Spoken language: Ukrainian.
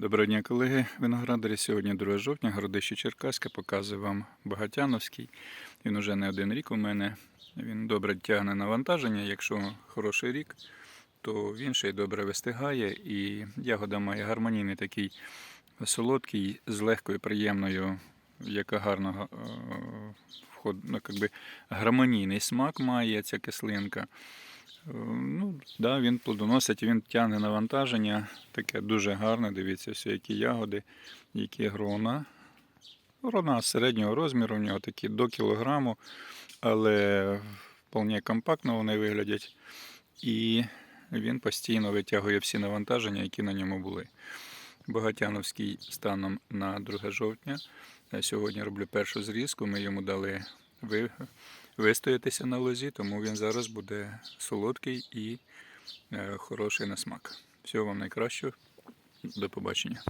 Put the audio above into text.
Доброго дня, колеги. Виноградарі. Сьогодні 2 жовтня, городище Черкаське. Показую вам Багатяновський. Він уже не один рік у мене. Він добре тягне навантаження. Якщо хороший рік, то він ще й добре вистигає. І ягода має гармонійний такий солодкий, з легкою, приємною, яка гарно е, вход, ну, якби гармонійний смак має ця кислинка. Е, Ну, да, він плодоносить, він тягне навантаження. Таке дуже гарне. Дивіться, все, які ягоди, які грона. Грона середнього розміру, у нього такі до кілограму, але вполне компактно вони виглядять. І він постійно витягує всі навантаження, які на ньому були. Багатяновський станом на 2 жовтня. Сьогодні роблю першу зрізку. Ми йому дали ви- вистоятися на лозі, тому він зараз буде солодкий і е, хороший на смак. Всього вам найкращого. До побачення.